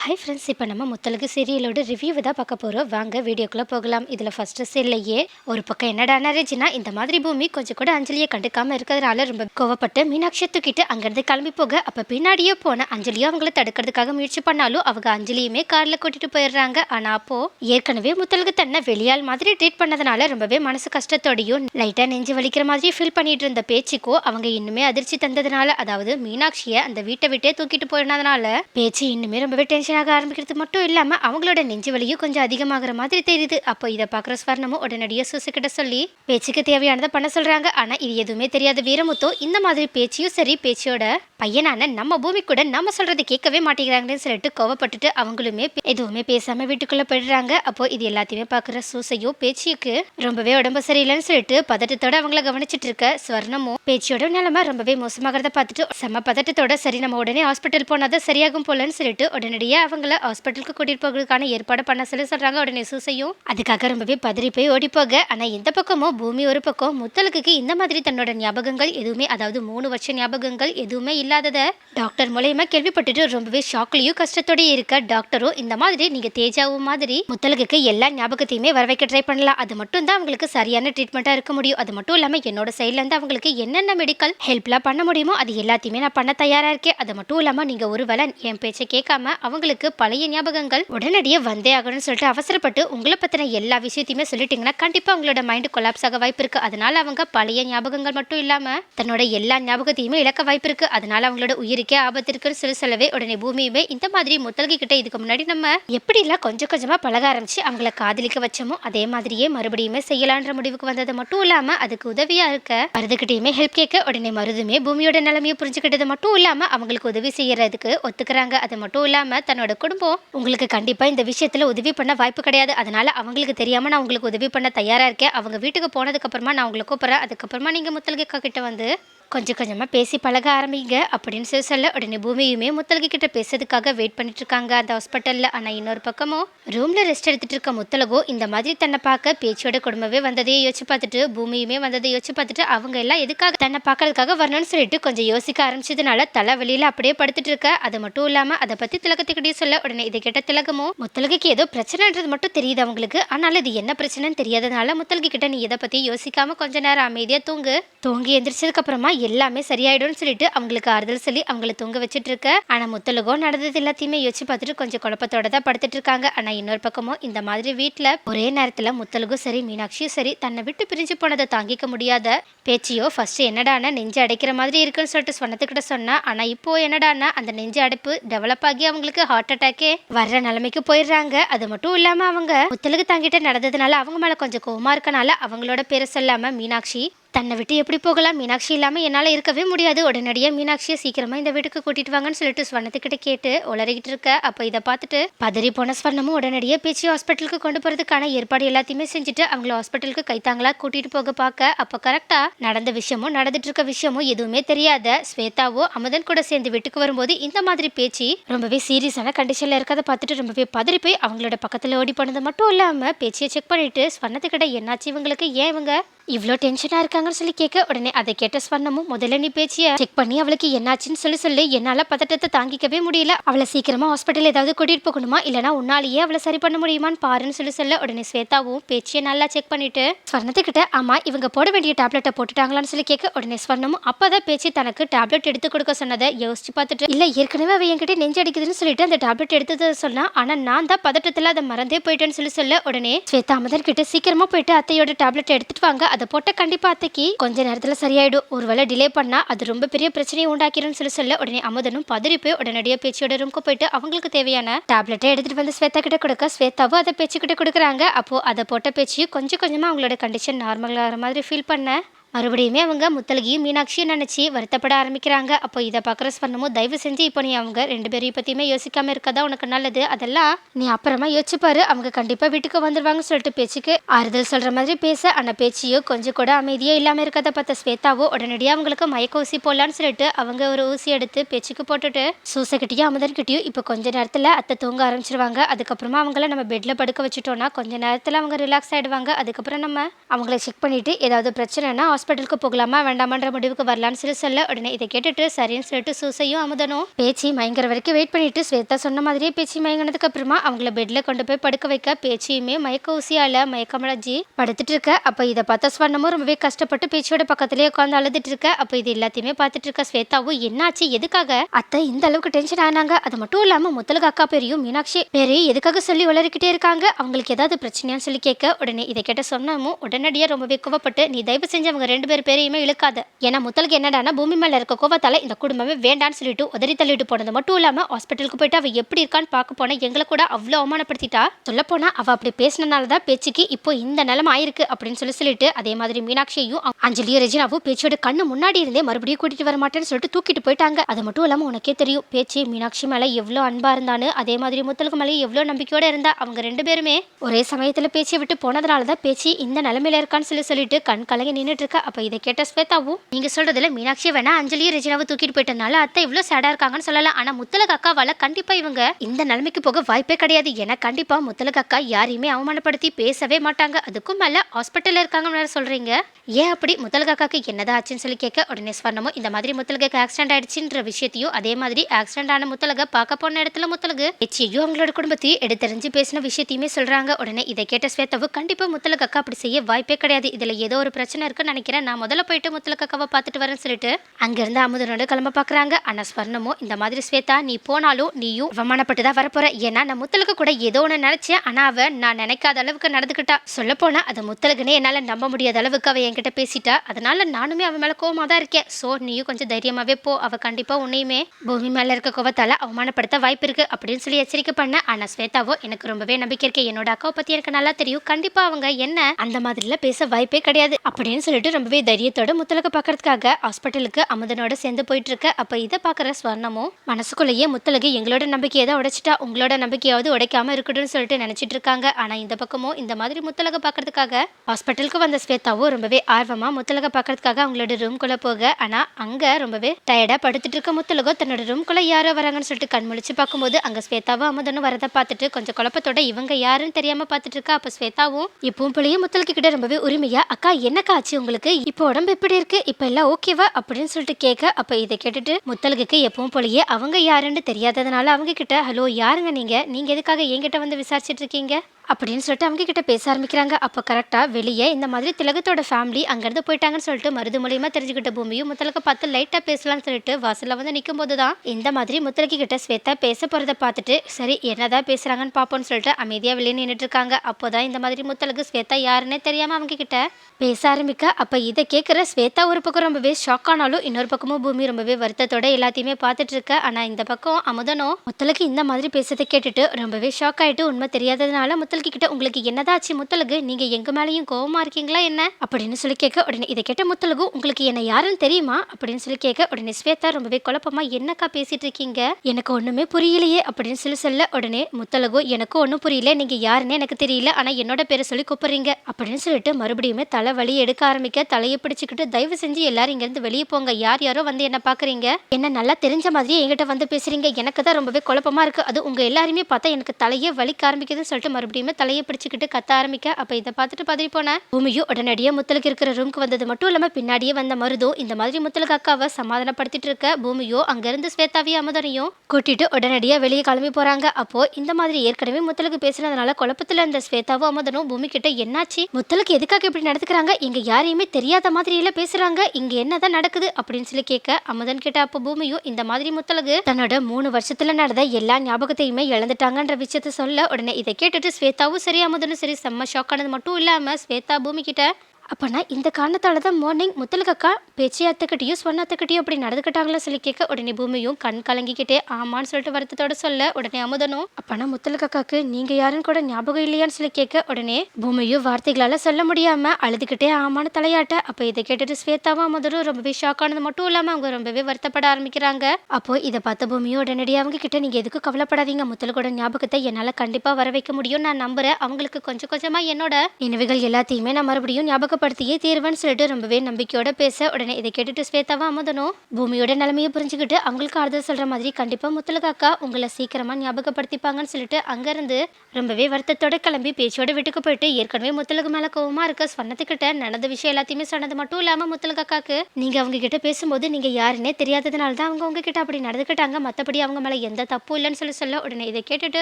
Hi friends இப்போ நம்ம Muthazhagu சீரியலோட review தான் பார்க்க போகிறோம் வாங்க வீடியோக்குள்ளே போகலாம். இதில் ஃபஸ்ட்டு சீரியல்லையே ஒரு பக்கம் என்னடா ரெஜினா இந்த மாதிரி பூமி கொஞ்சம் கூட அஞ்சலியை கண்டுக்காமல் இருக்கிறதுனால ரொம்ப கோவப்பட்டு மீனாட்சியை தூக்கிட்டு அங்கேருந்து கிளம்பி போக அப்போ பின்னாடியே போன அஞ்சலியும் அவங்கள தடுக்கிறதுக்காக முயற்சி பண்ணாலும் அவங்க அஞ்சலியுமே காரில் கூட்டிகிட்டு போயிடுறாங்க. ஆனால் அப்போது ஏற்கனவே முத்தலகு தன்னை வெளியால் மாதிரி ட்ரீட் பண்ணதுனால ரொம்பவே மனசு கஷ்டத்தோடையும் லைட்டாக நெஞ்சு வலிக்கிற மாதிரி ஃபீல் பண்ணிட்டு இருந்த பேச்சுக்கோ அவங்க இன்னுமே அதிர்ச்சி தந்ததுனால அதாவது மீனாட்சியை அந்த வீட்டை விட்டே தூக்கிட்டு போயினதுனால பேச்சு இன்னுமே ரொம்பவே டென்ஷன் டென்ஷனாக ஆரம்பிக்கிறது மட்டும் இல்லாமல் அவங்களோட நெஞ்சு வலியும் கொஞ்சம் அதிகமாகிற மாதிரி தெரியுது. அப்போ இதை பார்க்குற ஸ்வர்ணமும் உடனடியாக சூசுக்கிட்ட சொல்லி பேச்சுக்கு தேவையானதை பண்ண சொல்கிறாங்க ஆனால் இது எதுவுமே தெரியாத வீரமுத்தோ இந்த மாதிரி பேச்சையும் சரி பேச்சோட பையனான நம்ம பூமி கூட நம்ம சொல்கிறத கேட்கவே மாட்டேங்கிறாங்கன்னு சொல்லிட்டு கோவப்பட்டுட்டு அவங்களுமே எதுவுமே பேசாமல் வீட்டுக்குள்ளே போயிடுறாங்க. அப்போ இது எல்லாத்தையுமே பார்க்குற சூசையும் பேச்சியுக்கு ரொம்பவே உடம்பு சரியில்லைன்னு சொல்லிட்டு பதட்டத்தோட அவங்கள கவனிச்சிட்டு இருக்க ஸ்வர்ணமும் பேச்சியோட நிலைமை ரொம்பவே மோசமாகிறத பார்த்துட்டு செம்ம பதட்டத்தோட சரி நம்ம உடனே ஹாஸ்பிட்டல் போனாதான் சரியாகும் போலன்னு சொல்லிட்டு உடனடியாக அவங்கள ஹாஸ்பிட்டலுக்கு கூட்டிட்டு போகிறதுக்கான ஏற்பாடு பண்ண சொல்லி சொல்றாங்க. உடனே சூசையும் அதுக்காக ரொம்பவே பதறி போய் ஓடி போக. ஆனா இந்த பக்கமும் பூமி ஒரு பக்கம் முத்தலுக்கு இந்த மாதிரி தன்னோட ஞாபகங்கள் எதுவுமே அதாவது மூணு வருஷ ஞாபகங்கள் எதுவுமே இல்லாதத டாக்டர் மூலயமா கேள்விப்பட்டுட்டு ரொம்பவே ஷாக்லயும் கஷ்டத்தோடய இருக்க டாக்டரும் இந்த மாதிரி நீங்க தேஜாவும் மாதிரி முத்தலுக்கு எல்லா ஞாபகத்தையுமே வர வைக்க ட்ரை பண்ணலாம். அது மட்டும் தான் அவங்களுக்கு சரியான ட்ரீட்மெண்ட்டாக இருக்க முடியும். அது மட்டும் இல்லாமல் என்னோட சைட்ல இருந்து அவங்களுக்கு என்னென்ன மெடிக்கல் ஹெல்ப்லாம் பண்ண முடியுமோ அது எல்லாத்தையுமே நான் பண்ண தயாராக இருக்கேன். அது மட்டும் இல்லாமல் நீங்கள் ஒரு வேளை என் பேச்சை கேட்காம அவங்களுக்கு பழைய ஞாபகங்கள் உடனடியே வந்தே ஆகணும்னு சொல்லிட்டு அவசரப்பட்டு உங்களை பற்றின எல்லா விஷயத்தையுமே சொல்லிட்டீங்கன்னா கண்டிப்பாக அவங்களோட மைண்டு கொலாப்ஸ் ஆக வாய்ப்பு இருக்குது அதனால அவங்க பழைய ஞாபகங்கள் மட்டும் இல்லாமல் தன்னோட எல்லா ஞாபகத்தையுமே இழக்க வாய்ப்பு இருக்குது அதனால அவங்களோட உயிருக்கே ஆபத்து இருக்குன்னு சொல்லி சொல்லவே உடனே பூமியுமே இந்த மாதிரி முத்தல்கி கிட்ட இதுக்கு முன்னாடி நம்ம எப்படிலாம் கொஞ்சம் கொஞ்சமாக பழக ஆரம்பிச்சு அவங்கள காதலிக்க வச்சோமோ அதே மாதிரியே மறுபடியுமே செய்யலான்ற முடிவுக்கு வந்தது மட்டும் இல்லாமல் அதுக்கு உதவியாக இருக்க மருதுகிட்டையுமே ஹெல்ப் கேட்க உடனே மருதுமே பூமியோட நிலைமையை புரிஞ்சுக்கிட்டது மட்டும் இல்லாமல் அவங்களுக்கு உதவி செய்யறதுக்கு ஒத்துக்கிறாங்க. அது மட்டும் இல்லாமல் தன்னோட குடும்பம் உங்களுக்கு கண்டிப்பாக இந்த விஷயத்தில் உதவி பண்ண வாய்ப்பு கிடையாது. அதனால அவங்களுக்கு தெரியாமல் நான் உங்களுக்கு உதவி பண்ண தயாராக இருக்கேன். அவங்க வீட்டுக்கு போனதுக்கப்புறமா நான் உங்களை கூப்பிட்றேன். அதுக்கப்புறமா நீங்கள் முத்தல்கிக்கா கிட்ட வந்து கொஞ்சம் கொஞ்சமாக பேசி பழக ஆரம்பிங்க அப்படின்னு சொல்லி சொல்ல உடனே பூமியுமே முத்தலகு கிட்ட பேசுறதுக்காக வெயிட் பண்ணிட்டு இருக்காங்க அந்த ஹாஸ்பிட்டலில் ஆனால் இன்னொரு பக்கமும் ரூமில் ரெஸ்ட் எடுத்துட்டு இருக்க முத்தலகோ இந்த மாதிரி தன்னை பார்க்க பேச்சியோட குடும்பமே வந்ததையே யோசிச்சு பார்த்துட்டு பூமியுமே வந்ததை யோசிச்சு பார்த்துட்டு அவங்க எல்லாம் எதுக்காக தன்னை பார்க்கறதுக்காக வரணும்னு சொல்லிட்டு கொஞ்சம் யோசிக்க ஆரம்பிச்சதுனால தலை வெளியில் அப்படியே படுத்துட்டு இருக்க. அது மட்டும் இல்லாமல் அதை பற்றி திலகத்துக்கிட்டே சொல்ல உடனே இதை கேட்ட திலகமும் முத்தலகுக்கு ஏதோ பிரச்சனைன்றது மட்டும் தெரியுது அவங்களுக்கு. ஆனால் இது என்ன பிரச்சனைன்னு தெரியாதனால முத்தலகு கிட்ட நீ இதை பற்றி யோசிக்காம கொஞ்ச நேரம் அமைதியாக தூங்கு. தூங்கி எந்திரிச்சதுக்கு அப்புறமா எல்லாமே சரியாயிடும்னு சொல்லிட்டு அவங்களுக்கு ஆறுதல் சொல்லி அவங்கள தூங்க வச்சுட்டு இருக்க ஆனா முத்தலகம் நடந்தது எல்லாத்தையுமே யோசிச்சு பார்த்துட்டு கொஞ்சம் குழப்பத்தோட தான் படுத்துட்டு இருக்காங்க. ஆனா இன்னொரு பக்கமும் இந்த மாதிரி வீட்டில் ஒரே நேரத்துல முத்தலகும் சரி மீனாட்சியும் சரி தன்னை விட்டு பிரிஞ்சு போனதை தாங்கிக்க முடியாத பேச்சியோ ஃபர்ஸ்ட் என்னடானா நெஞ்சு அடைக்கிற மாதிரி இருக்குன்னு சொல்லிட்டு சொன்னதுக்கிட்ட சொன்னா ஆனா இப்போ என்னடானா அந்த நெஞ்சு அடைப்பு டெவலப் ஆகி அவங்களுக்கு ஹார்ட் அட்டாக்கே வர்ற நிலைமைக்கு போயிடுறாங்க. அது மட்டும் இல்லாம அவங்க முத்தலுக்கு தாங்கிட்ட நடந்ததுனால அவங்க மேல கொஞ்சம் கோவமா இருக்கனால அவங்களோட பேரை சொல்லாம மீனாட்சி தன்னை விட்டு எப்படி போகலாம்? மீனாட்சி இல்லாமல் என்னால் இருக்கவே முடியாது. உடனடியாக மீனாட்சியை சீக்கிரமாக இந்த வீட்டுக்கு கூட்டிட்டு வாங்கன்னு சொல்லிட்டு ஸ்வர்ணத்துக்கிட்ட கேட்டு உளறிக்கிட்டு இருக்க. அப்போ இதை பார்த்துட்டு பதறி போன ஸ்வர்ணமும் உடனடியாக பேச்சு ஹாஸ்பிட்டலுக்கு கொண்டு போகிறதுக்கான ஏற்பாடு எல்லாத்தையுமே செஞ்சுட்டு அவங்கள ஹாஸ்பிட்டலுக்கு கைத்தாங்களா? கூட்டிட்டு போக பார்க்க. அப்போ கரெக்டாக நடந்த விஷயமும் நடந்துட்டு இருக்க விஷயமும் எதுவுமே தெரியாத ஸ்வேதாவோ அமுதன் கூட சேர்ந்து வீட்டுக்கு வரும்போது இந்த மாதிரி பேச்சு ரொம்பவே சீரியஸான கண்டிஷனில் இருக்கதை பார்த்துட்டு ரொம்பவே பதறி போய் அவங்களோட பக்கத்தில் ஓடி போனது மட்டும் இல்லாமல் பேச்சியை செக் பண்ணிட்டு ஸ்வர்ணத்துக்கிட்ட என்னாச்சு இவங்களுக்கு? ஏன் இவங்க? இவ்வளோ டென்ஷனாக இருக்காங்கன்னு சொல்லி கேட்க உடனே அதை கேட்ட ஸ்வர்ணமும் முதல்ல நீ பேச்சிய செக் பண்ணி அவளுக்கு என்னாச்சுன்னு சொல்லி சொல்லி. என்னால் பதட்டத்தை தாங்கிக்கவே முடியல. அவளை சீக்கிரமாக ஹாஸ்பிட்டல் ஏதாவது கூட்டிட்டு போகணுமா? இல்லைனா உன்னாலேயே அவளை சரி பண்ண முடியுமான்னு பாருன்னு சொல்லி சொல்ல உடனே ஸ்வேதாவும் பேச்சியை நல்லா செக் பண்ணிட்டு ஸ்வர்ணத்துக்கிட்ட ஆமா இவங்க போட வேண்டிய டேப்லெட்டை போட்டுட்டாங்களான்னு சொல்லி கேட்க உடனே ஸ்வர்ணமும் அப்பதான் பேச்சு தனக்கு டேப்லெட் எடுத்து கொடுக்க சொன்னதை யோசிச்சு பார்த்துட்டு இல்லை ஏற்கனவே அவ என்கிட்ட நெஞ்சு அடிக்குதுன்னு சொல்லிட்டு அந்த டேப்லெட் எடுத்தது சொன்னா ஆனா நான் தான் பதட்டத்தில் அதை மறந்தே போயிட்டேன்னு சொல்லி சொல்ல உடனே ஸ்வேதா அமதன் கிட்ட சீக்கிரமா போயிட்டு அத்தையோட டேப்லெட் எடுத்துட்டு வாங்க. அதை போட்ட கண்டிப்பாக அத்தைக்கு கொஞ்ச நேரத்தில் சரியாயிடும். ஒருவேளை டிலே பண்ணால் அது ரொம்ப பெரிய பிரச்சனையை உண்டாக்கிடும்னு சொல்லி சொல்ல உடனே அமுதனும் பதறி போய் உடனடியாக பேச்சியோட ரூம்க்கு போயிட்டு அவங்களுக்கு தேவையான டேப்லெட்டை எடுத்துட்டு வந்து ஸ்வேதா கிட்ட கொடுக்க. ஸ்வேதாவும் அதை பேச்சுக்கிட்ட கொடுக்குறாங்க. அப்போது அதை போட்ட பேச்சு கொஞ்சம் கொஞ்சமாக அவங்களோட கண்டிஷன் நார்மலாகிற மாதிரி ஃபீல் பண்ணேன் மறுபடியுமே அவங்க முத்தலகியும் மீனாட்சியும் நினச்சி வருத்தப்பட ஆரம்பிக்கிறாங்க. அப்போ இதை பார்க்குற ஸ்வர்ணமும் தயவு செஞ்சு இப்போ நீ அவங்க ரெண்டு பேரையும் பற்றியுமே யோசிக்காம இருக்கதா உனக்கு நல்லது. அதெல்லாம் நீ அப்புறமா யோசிச்சுப்பாரு. அவங்க கண்டிப்பாக வீட்டுக்கு வந்துடுவாங்கன்னு சொல்லிட்டு பேச்சுக்கு ஆறுதல் சொல்கிற மாதிரி பேச ஆனால் பேச்சியோ கொஞ்சம் கூட அமைதியே இல்லாமல் இருக்கதை பார்த்த ஸ்வேதாவோ உடனடியாக அவங்களுக்கு மயக்க ஊசி போடலான்னு சொல்லிட்டு அவங்க ஒரு ஊசி எடுத்து பேச்சுக்கு போட்டுட்டு சூசைக்கிட்டையும் அமுதன்கிட்டையும் இப்போ கொஞ்ச நேரத்தில் அத்தை தூங்க ஆரம்பிச்சிருவாங்க. அதுக்கப்புறமா அவங்கள நம்ம பெட்டில் படுக்க வச்சுட்டோம்னா கொஞ்ச நேரத்தில் அவங்க ரிலாக்ஸ் ஆகிடுவாங்க அதுக்கப்புறம் நம்ம அவங்கள செக் பண்ணிவிட்டு ஏதாவது பிரச்சனைனா ஹாஸ்பிட்டலுக்கு போகலாமா? வேண்டாமான்ற முடிவுக்கு வரலான்னு சொல்லி சொல்ல உடனே இதை கேட்டுட்டு சரின்னு சொல்லிட்டு சூசையும் அமுதனும் பேச்சு மயங்கிற வரைக்கும் வெயிட் பண்ணிட்டு ஸ்வேதா சொன்ன மாதிரியே பேச்சு மயங்கினதுக்கு அப்புறமா அவங்கள பெட்ல கொண்டு போய் படுக்க வைக்க பேச்சியுமே மயக்க ஊசியால மயக்கமடைஞ்சி படுத்துட்டு இருக்க. அப்ப இதை பார்த்த ஸ்வர்ணமும் ரொம்பவே கஷ்டப்பட்டு பேச்சியோட பக்கத்துலயே உட்காந்து அழுதுட்டு இருக்க. அப்ப இது எல்லாத்தையுமே பார்த்துட்டு இருக்க ஸ்வேதாவும் என்னாச்சு? எதுக்காக? அத்தை இந்த அளவுக்கு டென்ஷன் ஆனாங்க. அது மட்டும் இல்லாம முத்தலுக்கு அக்கா பேரையும் மீனாட்சி பேரையும் எதுக்காக சொல்லி உளறிக்கிட்டே இருக்காங்க? அவங்களுக்கு ஏதாவது பிரச்சனையான்னு சொல்லி கேட்க உடனே இதை கேட்ட சொன்னமும் உடனடியா ரொம்பவே கோவப்பட்டு நீ தயவு செஞ்சு அவங்க ரெண்டு பேர் பேரையுமே இழுக்காத. ஏன்னா முத்தலுக்கு என்னடானா பூமி மேலே இருக்க கோவத்தால் இந்த குடும்பமே வேண்டான்னு சொல்லிட்டு உதறி தள்ளிட்டு போனது. மட்டும் இல்லாமல் ஹாஸ்பிட்டலுக்கு போயிட்டு அவள் எப்படி இருக்கான்னு பார்க்க போனால் எங்களை கூட அவ்வளோ அவமானப்படுத்திட்டா. சொல்ல அவள் அப்படி பேசினனால தான் பேச்சுக்கு இப்போ இந்த நிலமை ஆயிருக்கு அப்படின்னு சொல்லி சொல்லிட்டு அதே மாதிரி மீனாட்சியையும் அஞ்சலியும் ரெஜினாவும் பேச்சோட கண்ணு முன்னாடி இருந்தே மறுபடியும் கூட்டிட்டு வர மாட்டேன்னு சொல்லிட்டு தூக்கிட்டு போயிட்டாங்க. அது மட்டும் இல்லாமல் உனக்கே தெரியும் பேச்சு மீனாட்சி மேலே எவ்வளோ அன்பாக இருந்தான்னு. அதே மாதிரி முத்தலுக்கு மேலே எவ்வளோ நம்பிக்கையோட இருந்தா அவங்க ரெண்டு பேருமே ஒரே சமயத்தில் பேச்சை விட்டு போனதுனால தான் பேச்சு இந்த நிலமையில இருக்கான்னு சொல்லி சொல்லிட்டு கண் கலங்கி நின்றுட்டு இருக்க. அப்போ இதை கேட்ட ஸ்வேதாவும் நீங்க சொல்றதுல மீனாட்சி வேணா அஞ்சலியும் ரெஜினாவும் தூக்கிட்டு போயிட்டனால அத்தை இவ்வளோ சேடா இருக்காங்கன்னு சொல்லலாம். ஆனா முத்தலக அக்காவால கண்டிப்பா இவங்க இந்த நிலைமைக்கு போக வாய்ப்பே கிடையாது. ஏன்னா கண்டிப்பா முத்தலக அக்கா யாரையுமே அவமானப்படுத்தி பேசவே மாட்டாங்க. அதுக்கும் மேல ஹாஸ்பிட்டல்ல இருக்காங்க சொல்றீங்க. ஏன் அப்படி? முத்தலக அக்காக்கு என்னதான் ஆச்சுன்னு சொல்லி கேட்க உடனே ஸ்வர்ணமும் இந்த மாதிரி முத்தலகைக்கு ஆக்சிடென்ட் ஆயிடுச்சுன்ற விஷயத்தையும் அதே மாதிரி ஆக்சிடென்ட் ஆன முத்தலக பார்க்க போன இடத்துல முத்தலகு எச்சியையும் அவங்களோட குடும்பத்தையும் எடுத்தறிஞ்சு பேசின விஷயத்தையுமே சொல்றாங்க. உடனே இதை கேட்ட ஸ்வேதாவு கண்டிப்பா முத்தலக அக்கா அப்படி செய்ய வாய்ப்பே கிடையாது. இதுல ஏதோ ஒரு பிரச்சனை இருக்குன்னு நினைக்கிறேன். நான் முதல்ல போயிட்டு முத்தலக பார்த்துட்டு வரேன்னு சொல்லிட்டு அங்கிருந்து அமுதனோட கிளம்ப பார்க்குறாங்க. ஆனால் ஸ்வர்ணமும் இந்த மாதிரி ஸ்வேதா நீ போனாலும் நீயும் அவமானப்பட்டு தான் வரப்போற. ஏன்னா நான் முத்தலுக்கு கூட ஏதோ ஒன்று நினைச்சேன். ஆனால் அவன் நான் நினைக்காத அளவுக்கு நடந்துக்கிட்டா. சொல்ல போனால் அது முத்தலுக்குனே என்னால் நம்ப முடியாத அளவுக்கு அவள் என்கிட்ட பேசிட்டா. அதனால நானுமே அவன் மேலே கோவமாக தான் இருக்கேன். ஸோ நீயும் கொஞ்சம் தைரியமாகவே போ. அவள் கண்டிப்பாக உன்னையுமே பூமி மேலே இருக்க கோவத்தால் அவமானப்படுத்த வாய்ப்பு இருக்குது அப்படின்னு சொல்லி எச்சரிக்கை பண்ண ஆனால் ஸ்வேதாவோ எனக்கு ரொம்பவே நம்பிக்கை இருக்கேன் என்னோட அக்காவை பற்றி எனக்கு நல்லா தெரியும். கண்டிப்பாக அவங்க என்ன அந்த மாதிரிலாம் பேச வாய்ப்பே கிடையாது அப்படின்னு சொல்லிட்டு ரொம்பவே தைரியத்தோட முத்தலக பார்க்கறதுக்காக ஹாஸ்பிட்டலுக்கு அமுதனோட சேர்ந்து போயிட்டு இருக்க அப்ப இதை பார்க்குற ஸ்வர்ணமும் மனசுக்குள்ளேயே முத்தலகு எங்களோட நம்பிக்கையை தான் உடைச்சிட்டா உங்களோட நம்பிக்கையாவது உடைக்காம இருக்கட்டும்னு சொல்லிட்டு நினைச்சிட்டு இருக்காங்க. ஆனா இந்த பக்கமும் இந்த மாதிரி முத்தலக பார்க்கறதுக்காக ஹாஸ்பிட்டலுக்கு வந்த ஸ்வேதாவும் ரொம்பவே ஆர்வமா முத்தலக பார்க்கறதுக்காக அவங்களோட ரூம்குள்ளே போக. ஆனா அங்க ரொம்பவே டயர்டா படுத்துட்டு இருக்க முத்தலகோ தன்னோட ரூம்குள்ள யாரோ வராங்கன்னு சொல்லிட்டு கண் முழிச்சு பார்க்கும்போது அங்க ஸ்வேதாவும் அமுதனும் வரதை பார்த்துட்டு கொஞ்சம் குழப்பத்தோட இவங்க யாருன்னு தெரியாம பார்த்துட்டு இருக்கா. அப்ப ஸ்வேதாவும் இப்பவும் பிள்ளையும் முத்தலக்கு கிட்ட ரொம்பவே உரிமையா? அக்கா என்னக்கா ஆச்சு உங்களுக்கு? இப்போ உடம்பு எப்படி இருக்கு? இப்போ எல்லாம் ஓகேவா அப்படின்னு சொல்லிட்டு கேட்க அப்போ இதை கேட்டுட்டு முத்தலுக்கு எப்பவும் போலயே அவங்க யாருன்னு தெரியாததுனால அவங்க கிட்ட ஹலோ யாருங்க நீங்க? நீங்க எதுக்காக என்கிட்ட வந்து விசாரிச்சிட்டு இருக்கீங்க? அப்படின்னு சொல்லிட்டு அவங்க கிட்ட பேச ஆரம்பிக்கிறாங்க. அப்போ கரெக்டாக வெளியே இந்த மாதிரி திலகத்தோட ஃபேமிலி அங்கேருந்து போயிட்டாங்கன்னு சொல்லிட்டு மருது மூலியமா தெரிஞ்சுக்கிட்ட பூமியும் முத்தலக்க பார்த்து லைட்டாக பேசலாம்னு சொல்லிட்டு வாசலில் வந்து நிற்கும் போது தான் இந்த மாதிரி முத்தலக்கி கிட்ட ஸ்வேதா பேச போகிறத பார்த்துட்டு சரி என்னதான் பேசுகிறாங்கன்னு பார்ப்போம்னு சொல்லிட்டு அமைதியாக வெளியே நின்றுட்டு இருக்காங்க. அப்போதான் இந்த மாதிரி முத்தலகு ஸ்வேதா யாருன்னே தெரியாமல் அவங்க கிட்ட பேச ஆரம்பிக்க. அப்போ இதை கேட்குற ஸ்வேதா ஒரு பக்கம் ரொம்பவே ஷாக் ஆனாலும் இன்னொரு பக்கமும் பூமி ரொம்பவே வருத்தத்தோட எல்லாத்தையுமே பார்த்துட்டு இருக்க. ஆனால் இந்த பக்கம் அமுதனோ முத்தலுக்கு இந்த மாதிரி பேசுறதை கேட்டுட்டு ரொம்பவே ஷாக் ஆகிட்டு உண்மை தெரியாததுனால முத்தலுக்கு கிட்ட உங்களுக்கு என்னதாச்சு முத்தலகு நீங்க எங்க மேலேயும் கோவமா இருக்கீங்களா என்ன? அப்படின்னு சொல்லி கேட்க உடனே இதை கேட்ட முத்தலகு உங்களுக்கு என்ன யாருன்னு தெரியுமா? அப்படின்னு சொல்லி கேட்க உடனே ஸ்வேதா ரொம்பவே குழப்பமா என்னக்கா பேசிட்டு இருக்கீங்க? எனக்கு ஒண்ணுமே புரியலையே அப்படின்னு சொல்லி சொல்ல உடனே முத்தலகு எனக்கு ஒன்றும் புரியல நீங்க யாருன்னு எனக்கு தெரியல ஆனா என்னோட பேரை சொல்லி கூப்பிடுறீங்க. அப்படின்னு சொல்லிட்டு மறுபடியுமே தலை வலி எடுக்க ஆரம்பிக்க தலையை பிடிச்சிக்கிட்டு தயவு செஞ்சு எல்லாரும் இங்கேருந்து வெளியே போங்க யார் யாரோ வந்து என்ன பாக்குறீங்க? என்ன நல்லா தெரிஞ்ச மாதிரியே என்கிட்ட வந்து பேசுறீங்க எனக்கு தான் ரொம்பவே குழப்பமா இருக்கு அது உங்க எல்லாருமே பார்த்தா எனக்கு தலையே வலிக்க ஆரம்பிக்குதுன்னு சொல்லிட்டு மறுபடியும் தலையை பிடிச்சிக்கிட்டு கத்த ஆரம்பிக்க அப்ப இதை பார்த்துட்டு பதறி போன பூமியும் உடனடியே முத்தலுக்கு இருக்கிற ரூமுக்கு வந்தது மட்டும் இல்லாம பின்னாடியே வந்த மருதும் இந்த மாதிரி முத்தலுக்கு அக்காவை சமாதானப்படுத்திட்டு இருக்க பூமியோ அங்கிருந்து ஸ்வேதாவையும் அமுதனையும் கூட்டிட்டு உடனடியா வெளியே கிளம்பி போறாங்க. அப்போ இந்த மாதிரி ஏற்கனவே முத்தலுக்கு பேசினதுனால குழப்பத்துல இருந்த ஸ்வேதாவும் அமுதனும் பூமி கிட்ட என்னாச்சு? முத்தலுக்கு எதுக்காக இப்படி நடத்துக்கிறாங்க இங்க யாரையுமே தெரியாத மாதிரியெல்லாம் பேசுறாங்க. இங்க என்னதான் நடக்குது? அப்படின்னு சொல்லி கேட்க அமுதன் கிட்ட அப்போ பூமியும் இந்த மாதிரி முத்தலகு தன்னோட மூணு வருஷத்துல நடந்த எல்லா ஞாபகத்தையுமே இழந்துட்டாங்கன்ற விஷயத்த சொல்ல உடனே இதை கேட்டுட்டு ஸ்வேதாவும் சரி அமுதனும் சரி செம்ம ஷாக் ஆனது. மட்டும் இல்லாம ஸ்வேதா பூமி கிட்ட அப்போனா இந்த காரணத்தால தான் மார்னிங் முத்தலுக்கக்கா பேச்சு அத்தைக்கிட்டையும் சொன்ன அத்தைக்கிட்டையும் அப்படி நடந்துக்கிட்டாங்களா சொல்லி கேட்க உடனே பூமியும் கண் கலங்கிக்கிட்டே ஆமான்னு சொல்லிட்டு வருத்தத்தோட சொல்ல உடனே அமுதனும் அப்பனா முத்தலுக்கக்காக்கு நீங்க யாருன்னு கூட ஞாபகம் இல்லையான்னு சொல்லி கேட்க உடனே பூமியும் வார்த்தைகளால சொல்ல முடியாம அழுதுகிட்டே ஆமான்னு தலையாட்ட. அப்போ இதை கேட்டுட்டு ஸ்வேதாவும் அமுதரும் ரொம்பவே ஷாக் ஆனது மட்டும் இல்லாம அவங்க ரொம்பவே வருத்தப்பட ஆரம்பிக்கிறாங்க. அப்போ இதை பார்த்த பூமியும் உடனடியாக அவங்க கிட்ட நீங்க எதுக்கும் கவலைப்படாதீங்க. முத்தலுக்கோட ஞாபகத்தை என்னால கண்டிப்பா வர வைக்க முடியும் நான் நம்புறேன். அவங்களுக்கு கொஞ்சம் கொஞ்சமா என்னோட நினைவுகள் எல்லாத்தையுமே நான் மறுபடியும் ஞாபகம் ஞாபகப்படுத்தியே தீர்வேன்னு சொல்லிட்டு ரொம்பவே நம்பிக்கையோட பேச உடனே இதை கேட்டுட்டு ஸ்வேதாவா அமுதனும் பூமியோட நிலைமையை புரிஞ்சுக்கிட்டு அவங்களுக்கு ஆறுதல் சொல்ற மாதிரி கண்டிப்பா முத்துலகாக்கா உங்களை சீக்கிரமா ஞாபகப்படுத்திப்பாங்கன்னு சொல்லிட்டு அங்கிருந்து ரொம்பவே வருத்தத்தோட கிளம்பி பேச்சோட வீட்டுக்கு போயிட்டு ஏற்கனவே முத்துலகு மேல கோவமா இருக்க சொன்னதுக்கிட்ட நடந்த விஷயம் எல்லாத்தையுமே சொன்னது மட்டும் இல்லாம முத்துலகாக்காக்கு நீங்கள் நீங்க அவங்க கிட்ட பேசும்போது நீங்க யாருன்னே தெரியாததுனால தான் அவங்க உங்ககிட்ட அப்படி நடந்துக்கிட்டாங்க. மத்தபடி அவங்க மேல எந்த தப்பும் இல்லைன்னு சொல்லி சொல்ல உடனே இதை கேட்டுட்டு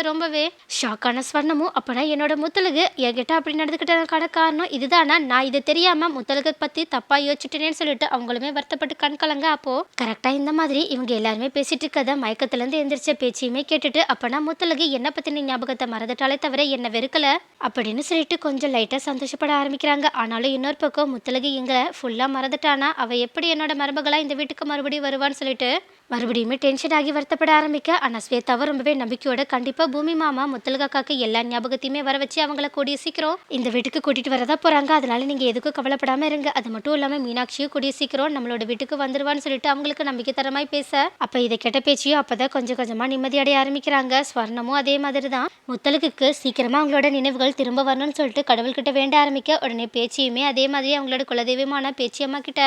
ரொம்பவே ஷாக்கான ஸ்வர்ணமும் அப்பனா என்னோட முத்துலகு என்கிட்ட அப்படி நடந்துக்கிட்டதுக்கான காரணம் இதுதானா? நான் இதை தெரியாம முத்தலகை பத்தி தப்பா யோசிச்சுட்டேன்னு சொல்லிட்டு அவங்களுமே வருத்தப்பட்டு கண் கலங்க. அப்போ கரெக்டா இந்த மாதிரி இவங்க எல்லாருமே பேசிட்டு இருக்கத மயக்கத்துல இருந்து எந்திரிச்ச பேச்சையுமே கேட்டுட்டு அப்பனா முத்தலகு என்ன பத்தின ஞாபகத்தை மறந்துட்டாலே தவிர என்ன வெறுக்கல? அப்படின்னு சொல்லிட்டு கொஞ்சம் லைட்டா சந்தோஷப்பட ஆரம்பிக்கிறாங்க. ஆனாலும் இன்னொரு பக்கம் முத்தலகு எங்களை ஃபுல்லா மறந்துட்டானா? அவ எப்படி என்னோட மருமகளா இந்த வீட்டுக்கு மறுபடியும் வருவான்னு சொல்லிட்டு மறுபடியுமே டென்ஷன் ஆகி வருத்தப்பட ஆரம்பிக்க ஆனால் ஸ்வேதாவை ரொம்பவே நம்பிக்கையோட கண்டிப்பாக பூமி மாமா முத்தலகாக்காக்கு எல்லா ஞாபகத்தையுமே வர வச்சு அவங்கள கூடிய சீக்கிரம் இந்த வீட்டுக்கு கூட்டிட்டு வரதா போகிறாங்க அதனால நீங்கள் எதுக்கும் கவலைப்படாமல் இருங்க. அது மட்டும் இல்லாமல் மீனாட்சியும் கூடிய சீக்கிரம் நம்மளோட வீட்டுக்கு வந்துருவான்னு சொல்லிட்டு அவங்களுக்கு நம்பிக்கை தரமாய் பேச. அப்போ இதை கெட்ட பேச்சியும் அப்பதான் கொஞ்சம் கொஞ்சமாக நிம்மதியடைய ஆரம்பிக்கிறாங்க. ஸ்வர்ணமும் அதே மாதிரி தான் முத்தலுக்கு சீக்கிரமாக அவங்களோட நினைவுகள் திரும்ப வரணும்னு சொல்லிட்டு கடவுள்கிட்ட வேண்ட ஆரம்பிக்க உடனே பேச்சியுமே அதே மாதிரி அவங்களோட குலதெய்வமான பேச்சியம்மா கிட்ட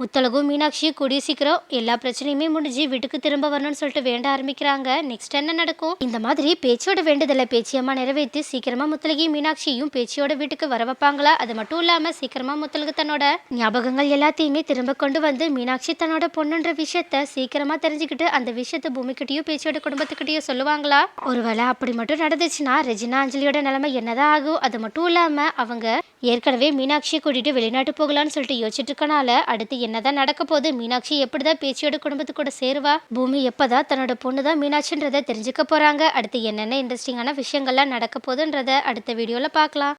முத்தழகும் மீனாட்சியும் கூடிய சீக்கிரம் எல்லா பிரச்சனையுமே முடிஞ்சு வீட்டுக்கு திரும்ப வரணும்னு சொல்லிட்டு வேண்ட ஆரம்பிக்கிறாங்க. நெக்ஸ்ட் என்ன நடக்கும்? இந்த மாதிரி பேச்சியோட வேண்டுதலை பேச்சியம்மா நிறைவேற்றி சீக்கிரமா முத்தலகியும் மீனாட்சியும் பேச்சியோட வீட்டுக்கு வர வைப்பாங்களா? அது மட்டும் இல்லாம சீக்கிரமா முத்தலகு தன்னோட ஞாபகங்கள் எல்லாத்தையுமே திரும்ப கொண்டு வந்து மீனாட்சி தன்னோட பொண்ணுன்ற விஷயத்த சீக்கிரமா தெரிஞ்சுக்கிட்டு அந்த விஷயத்த பூமிக்கிட்டயும் பேச்சியோட குடும்பத்துக்கிட்டயும் சொல்லுவாங்களா? ஒருவேளை அப்படி மட்டும் நடந்துச்சுன்னா ரெஜினா அஞ்சலியோட நிலைமை என்னதான் ஆகும்? அது மட்டும் இல்லாம அவங்க ஏற்கனவே மீனாட்சியை கூட்டிட்டு வெளிநாட்டு போகலான்னு சொல்லிட்டு யோசிச்சுட்டு இருக்கனால அடுத்து என்னதான் நடக்க போகுது? மீனாட்சி எப்படிதான் பேச்சியோட குடும்பத்து கூட சேருவா? பூமி எப்பதான் தன்னோட பொண்ணு தான் மீனாட்சின்றதை தெரிஞ்சுக்க போறாங்க. அடுத்து என்னென்ன இன்ட்ரெஸ்டிங்கான விஷயங்கள்லாம் நடக்க போகுதுன்றத அடுத்த வீடியோல பார்க்கலாம்.